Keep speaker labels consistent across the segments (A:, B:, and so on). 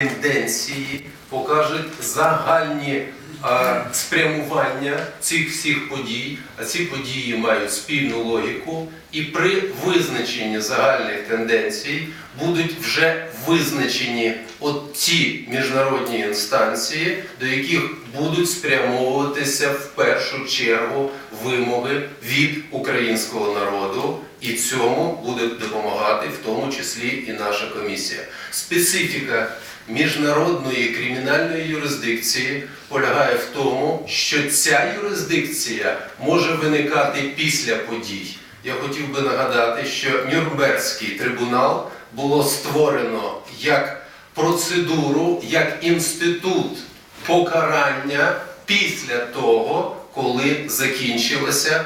A: тенденції, покажуть загальні е, спрямування цих всіх подій, а ці події мають спільну логіку, і при визначенні загальних тенденцій будуть вже визначені от ті міжнародні інстанції, до яких будуть спрямовуватися в першу чергу вимоги від українського народу, і цьому буде допомагати в тому числі і наша комісія. Специфіка міжнародної кримінальної юрисдикції полягає в тому, що ця юрисдикція може виникати після подій. Я хотів би нагадати, що Нюрнберзький трибунал було створено як процедуру, як інститут покарання після того, коли закінчилася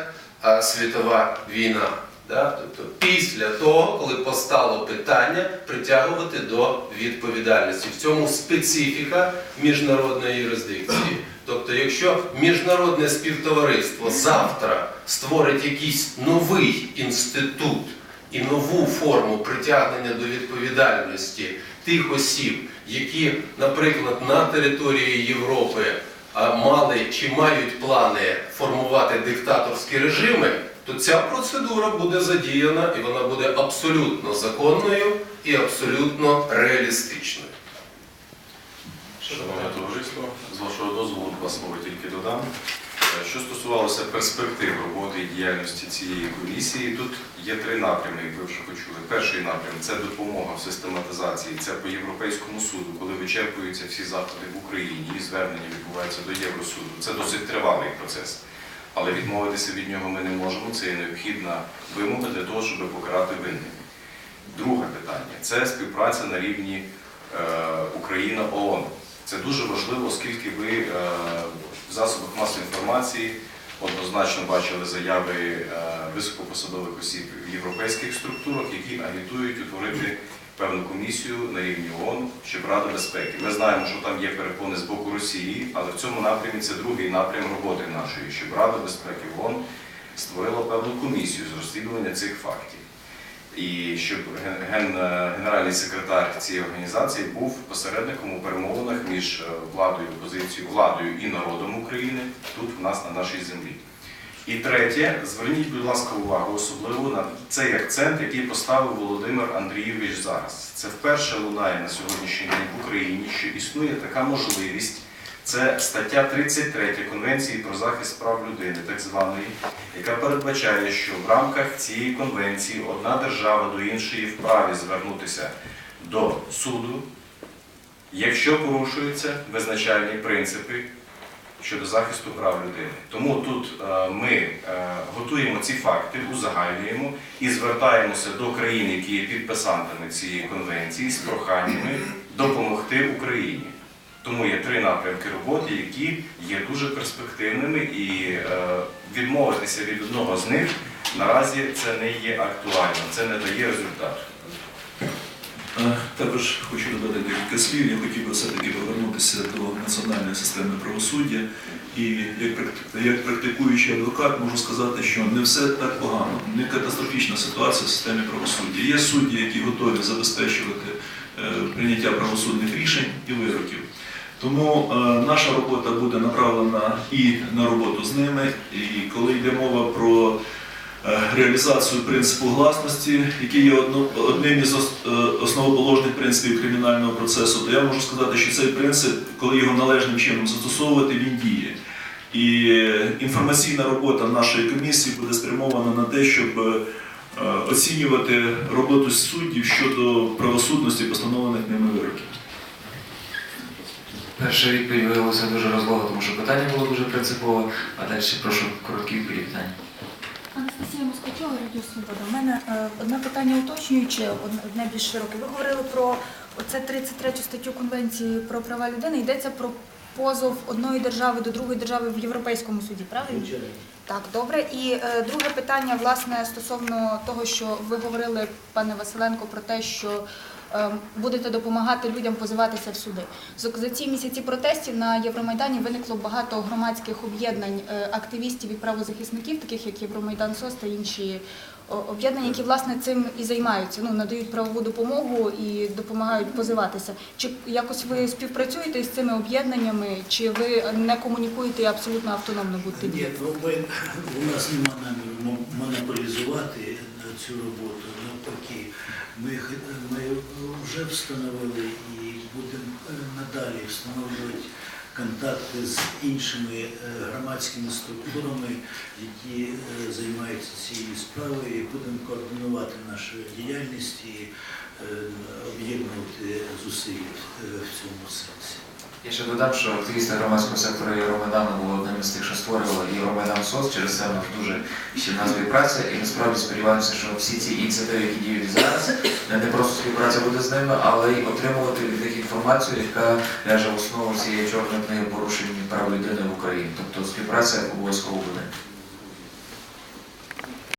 A: світова війна. Да? Тобто після того, коли постало питання притягувати до відповідальності. В цьому специфіка міжнародної юрисдикції. Тобто, якщо міжнародне співтовариство завтра створить якийсь новий інститут і нову форму притягнення до відповідальності тих осіб, які, наприклад, на території Європи мали чи мають плани формувати диктаторські режими, то ця процедура буде задіяна і вона буде абсолютно законною і абсолютно реалістичною.
B: Шановне товариство, з вашого дозволу два слова тільки додам. Е, Що стосувалося перспектив роботи і діяльності цієї комісії, тут є три напрями, як ви вже почули. Перший напрям це допомога в систематизації, це по Європейському суду, коли вичерпуються всі заходи в Україні і звернення відбуваються до Євросуду. Це досить тривалий процес. Але відмовитися від нього ми не можемо. Це є необхідна вимога для того, щоб покарати винних. Друге питання це співпраця на рівні е, Україна-ООН. Це дуже важливо, оскільки ви е, в засобах масової інформації однозначно бачили заяви е, високопосадових осіб в європейських структурах, які агітують утворити певну комісію на рівні ООН, щоб Рада безпеки. Ми знаємо, що там є перепони з боку Росії, але в цьому напрямі це другий напрям роботи нашої, щоб Рада безпеки ООН створила певну комісію з розслідування цих фактів. І щоб ген- ген- генеральний секретар цієї організації був посередником у перемовинах між е, владою, опозицією, владою і народом України тут в нас на нашій землі. І третє, зверніть, будь ласка, увагу особливо на цей акцент, який поставив Володимир Андрійович зараз. Це вперше лунає на сьогоднішній день в Україні, що існує така можливість. Це стаття 33 Конвенції про захист прав людини, так званої, яка передбачає, що в рамках цієї конвенції одна держава до іншої вправі звернутися до суду, якщо порушуються визначальні принципи щодо захисту прав людини. Тому тут е, ми е, готуємо ці факти, узагальнюємо і звертаємося до країн, які є підписантами цієї конвенції, з проханнями допомогти Україні. Тому є три напрямки роботи, які є дуже перспективними, і е, відмовитися від одного з них наразі це не є актуально, це не дає результату.
C: Також хочу додати декілька слів. Я хотів би все-таки повернутися до національної системи правосуддя. І як, практикуючий адвокат можу сказати, що не все так погано, не катастрофічна ситуація в системі правосуддя. Є судді, які готові забезпечувати е, прийняття правосудних рішень і вироків. Тому е, наша робота буде направлена і на роботу з ними. І коли йде мова про реалізацію принципу гласності, який є одним із е, основоположних принципів кримінального процесу, то я можу сказати, що цей принцип, коли його належним чином застосовувати, він діє. І е, інформаційна робота нашої комісії буде спрямована на те, щоб е, оцінювати роботу суддів щодо правосудності постановлених ними вироків.
D: Перша відповідь виявилася дуже розлога, тому що питання було дуже принципове, а далі прошу короткі відповіді питання.
E: Москачова, Радіо Свобода. У мене е, одне питання уточнююче, одне, більш широке. Ви говорили про оце 33 статтю Конвенції про права людини. Йдеться про позов одної держави до другої держави в Європейському суді, правильно? Так, добре. І е, друге питання, власне, стосовно того, що ви говорили, пане Василенко, про те, що будете допомагати людям позиватися в суди. За ці місяці протестів на Євромайдані виникло багато громадських об'єднань е, активістів і правозахисників, таких як Євромайдан СОС та інші об'єднання, які власне цим і займаються, ну надають правову допомогу і допомагають позиватися. Чи якось ви співпрацюєте з цими об'єднаннями, чи ви не комунікуєте і абсолютно автономно будете
F: Ні,
E: діяти?
F: ну ми, у нас немає наміру монополізувати цю роботу. Навпаки, ми, ми вже встановили і будемо е, надалі встановлювати контакти з іншими е, громадськими структурами, які е, займаються цією справою, і будемо координувати нашу діяльність і об'єднувати зусилля е, в цьому сенсі.
D: Я ще додам, що активісти громадського сектору Євромайдану були одним із тих, що створювали і Ромадан СОС, через це в нас дуже ще в назві праця, і насправді сподіваємося, що всі ці ініціативи, які діють зараз, не просто співпраця буде з ними, але й отримувати від них інформацію, яка ляже в основу цієї чорної книги порушень прав людини в Україні. Тобто співпраця обов'язково буде.